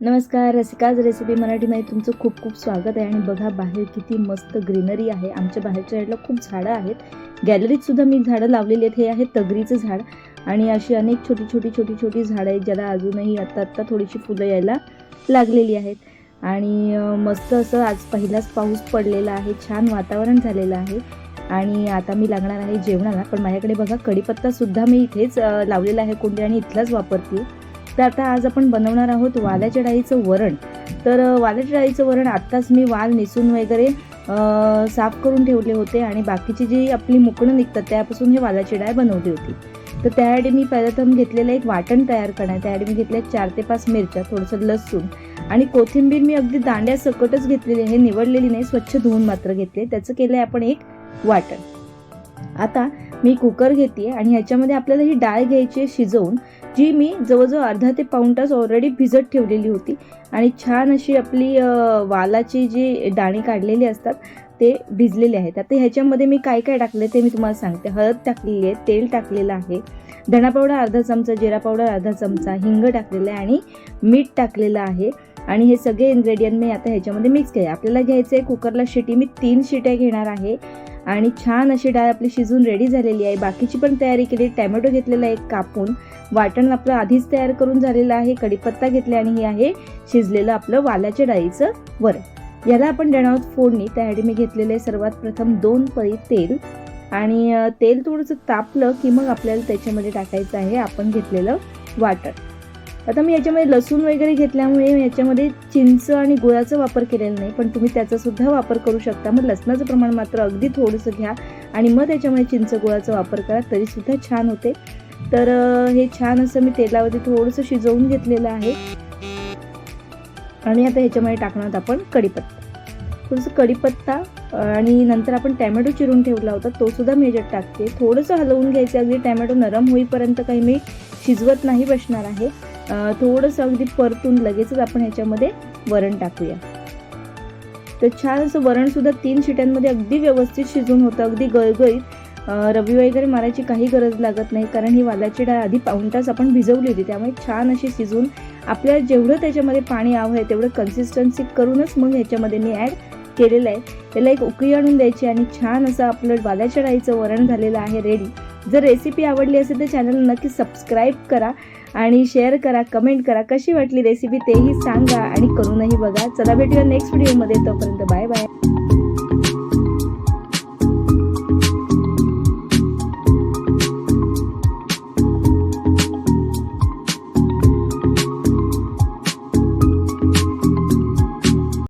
नमस्कार रसिकाज रेसिपी मराठीमध्ये तुमचं खूप खूप स्वागत आहे. आणि बघा बाहेर किती मस्त ग्रीनरी आहे. आमच्या बाहेरच्या साईडला खूप झाडं आहेत. गॅलरीत सुद्धा मी झाडं लावलेली आहेत. हे आहे तगरीचं झाड. आणि अशी अनेक छोटी छोटी छोटी छोटी झाडं आहेत ज्याला अजूनही आत्ता आत्ता थोडीशी फुलं यायला लागलेली आहेत. आणि मस्त असं आज पहिलाच पाऊस पडलेला आहे. छान वातावरण झालेलं आहे. आणि आता मी लागणार आहे जेवणाला. पण माझ्याकडे बघा कढीपत्तासुद्धा मी इथेच लावलेला आहे. कोंडी आणि इथलाच वापरते तर आता आज आपण बनवणार आहोत वाल्याच्या डाळीचं वरण. तर अ, वाल्याच्या डाळीचं वरण आत्ताच मी वाल नेसून वगैरे साफ करून ठेवले होते आणि बाकीची जी आपली मुकणं निघतात त्यापासून हे वालाची डाळ बनवली होती. तर त्यासाठी मी पहिल्यातम घेतलेलं एक वाटण तयार करणार. त्यासाठी मी घेतल्या चार ते पाच मिरच्या थोडंसं लसूण आणि कोथिंबीर मी अगदी दांड्या सकटच घेतलेली आहे निवडलेली नाही स्वच्छ धुवून मात्र घेतले त्याचं केलं आहे आपण एक वाटण. आता मी कुकर घेते आणि ह्याच्यामध्ये आपल्याला ही डाळ घ्यायची आहे शिजवून जी मी जवळजवळ अर्धा ते पाऊण तास ऑलरेडी भिजत ठेवलेली होती. आणि छान अशी आपली वालाची जी दाणी काढलेली असतात ते भिजलेले आहेत. आता ह्याच्यामध्ये मी काय काय टाकले ते मी तुम्हाला सांगते. हळद टाकलेली आहे तेल टाकलेलं आहे धणा पावडर अर्धा चमचा जिरा पावडर अर्धा चमचा हिंग टाकलेलं आहे आणि मीठ टाकलेलं आहे. आणि हे सगळे इन्ग्रेडियंट मी आता ह्याच्यामध्ये मिक्स केले आपल्याला घ्यायचं आहे कुकरला शिटी. मी तीन शिट्या घेणार आहे. आणि छान अशी डाळ आपली शिजून रेडी झालेली आहे. बाकीची पण तयारी केली. टॅमॅटो घेतलेला एक कापून. वाटण आपलं आधीच तयार करून झालेलं आहे. कढीपत्ता घेतला आणि हे आहे शिजलेलं आपलं वाल्याच्या डाळीचं वरण. याला आपण देणार आहोत फोडणी. त्यासाठी मी घेतलेलं आहे सर्वात प्रथम दोन पळी तेल. आणि तेल थोडंसं तापलं की मग आपल्याला त्याच्यामध्ये टाकायचं आहे. आपण घेतलेलं वाटण. आता मी याच्यामध्ये लसूण वगैरे घेतल्यामुळे याच्यामध्ये चिंच आणि गुळाचा वापर केलेला नाही पण तुम्ही त्याचासुद्धा वापर करू शकता. मग लसणाचं प्रमाण मात्र अगदी थोडंसं घ्या आणि मग त्याच्यामध्ये चिंच गुळाचा वापर करा तरीसुद्धा छान होते. तर हे छान असं मी तेलावरती थोडंसं शिजवून घेतलेलं आहे. आणि आता ह्याच्यामध्ये टाकणार आहोत आपण कढीपत्ता. थोडंसं कढीपत्ता आणि नंतर आपण टॅमॅटो चिरून ठेवला होता तो सुद्धा मी याच्यात टाकते. थोडंसं हलवून घ्यायचं अगदी टॅमॅटो नरम होईपर्यंत काही मी शिजवत नाही बसणार आहे. थोडंसं अगदी परतून लगेचच आपण ह्याच्यामध्ये वरण टाकूया. तर छान असं वरण सुद्धा तीन शिट्यांमध्ये अगदी व्यवस्थित शिजून होतं अगदी गळगळीत. रवी वगैरे मारायची काही गरज लागत नाही कारण ही वालाची डाळ आधी पाऊण तास आपण भिजवली होती त्यामुळे छान अशी शिजून आपल्याला जेवढं त्याच्यामध्ये पाणी हवं आहे तेवढं कन्सिस्टन्सी करूनच मग ह्याच्यामध्ये मी ॲड केलेलं आहे. त्याला एक उकळी आणून द्यायची आणि छान असं आपलं वाल्याच्या डाळीचं वरण झालेलं आहे रेडी जर रेसिपी आवडली असेल तर चॅनल नक्की सबस्क्राईब करा आणि शेअर करा कमेंट करा. कशी वाटली रेसिपी तेही सांगा आणि करूनही बघा. चला भेटूया नेक्स्ट व्हिडिओमध्ये तोपर्यंत बाय बाय